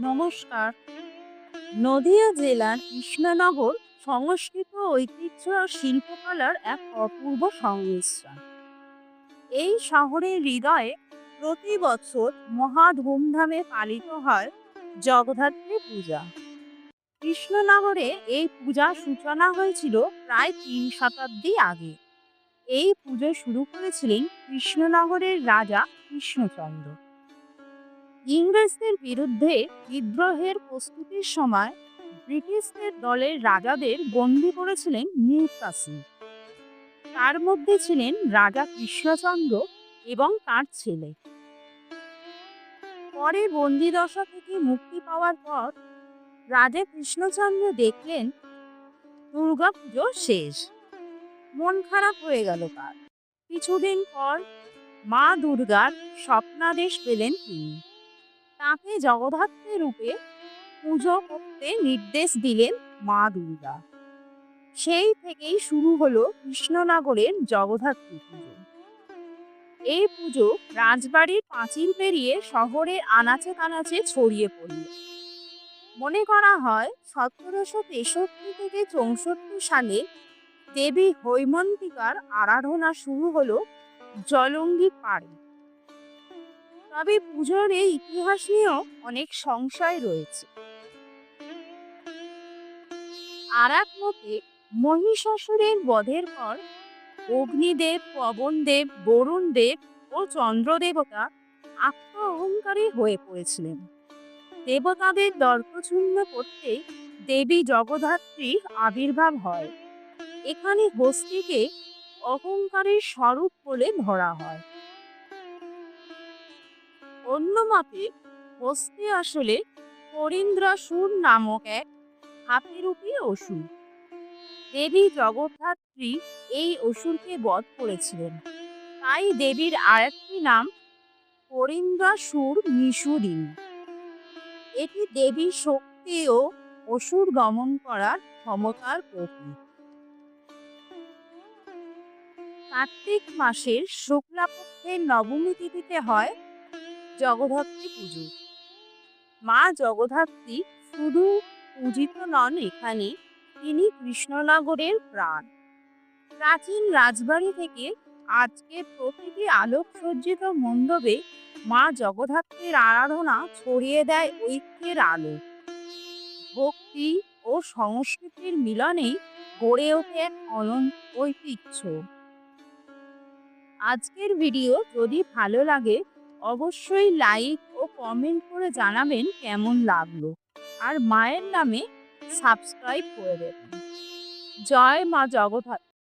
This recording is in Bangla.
নমস্কার। নদিয়া জেলার কৃষ্ণনগর সংস্কৃত ঐতিহ্য ও শিল্পকলার এক অপূর্ব সংমিশ্রণ। এই শহরের হৃদয়ে প্রতি বছর মহা ধুমধামে পালিত হয় জগদ্ধাত্রী পূজা। কৃষ্ণনগরে এই পূজার সূচনা হয়েছিল প্রায় তিন শতাব্দী আগে। এই পুজো শুরু করেছিলেন কৃষ্ণনগরের রাজা কৃষ্ণচন্দ্র। ইংরেজদের বিরুদ্ধে বিদ্রোহের প্রস্তুতির সময় ব্রিটিশদের দলের রাজাদের বন্দি করেছিলেন মির্জা সিং তার মধ্যে ছিলেন রাজা কৃষ্ণচন্দ্র এবং তার ছেলে। পরে বন্দিদশা থেকে মুক্তি পাওয়ার পর রাজা কৃষ্ণচন্দ্র দেখলেন দুর্গাপুজো শেষ। মন খারাপ হয়ে গেল তার। কিছুদিন পর মা দুর্গার স্বপ্নাদেশ পেলেন তিনি। তাকে জগদ্ধাত্রী রূপে পুজো করতে নির্দেশ দিলেন মা দুর্গা। সেই থেকেই শুরু হলো কৃষ্ণনগরের জগদ্ধাত্রী পুজো। এই পুজো রাজবাড়ির পাঁচিল পেরিয়ে শহরের আনাচে কানাচে ছড়িয়ে পড়ল। মনে করা হয় সতেরোশো তেষট্টি থেকে চৌষট্টি সালে দেবী হৈমন্তিকার আরাধনা শুরু হলো জলঙ্গি পাড়ে। তবে পুজোর এই ইতিহাস নিয়েও অনেক সংশয় রয়েছে। আর এক মতে মহিষাসুরের বধের পর অগ্নিদেব, পবনদেব বরুণ দেব ও চন্দ্রদেবতা আত্ম অহংকারী হয়ে পড়েছিলেন। দেবতাদের দর্পচূর্ণ করতে দেবী জগদ্ধাত্রীর আবির্ভাব হয়। এখানে হস্তিকে অহংকারের স্বরূপ বলে ধরা হয়। অন্য মতে হস্তি আসলে পরীন্দ্রাসুর নামক এক হাতিরূপী অসুর। দেবী জগদ্ধাত্রী এই অসুরকে বধ করেছিলেন। তাই দেবীর আরেকটি নাম পরীন্দ্রাসুর নিষুদিনী এটি দেবীর শক্তি ও অসুর দমন করার ক্ষমতার প্রতীক। কার্তিক মাসের শুক্লাপক্ষের নবমী তিথিতে হয় জগদ্ধাত্রী পুজো। মা জগদ্ধাত্রী শুধু পূজিত নন এখানে, তিনি কৃষ্ণনগরের প্রাণ। প্রাচীন রাজবাড়ি থেকে আজকে প্রতিটি আলোকসজ্জিত মণ্ডপে মা জগদ্ধাত্রীর আরাধনা ছড়িয়ে দেয় ঐক্যের আলো। ভক্তি ও সংস্কৃতির মিলনেই গড়ে ওঠে এক অনন্ত ঐতিহ্য। আজকের ভিডিও যদি ভালো লাগে অবশ্যই লাইক ও কমেন্ট করে জানাবেন কেমন লাগল। আর মায়ের নামে সাবস্ক্রাইব করে দেবেন। জয় মা জগদ্ধাত্রী।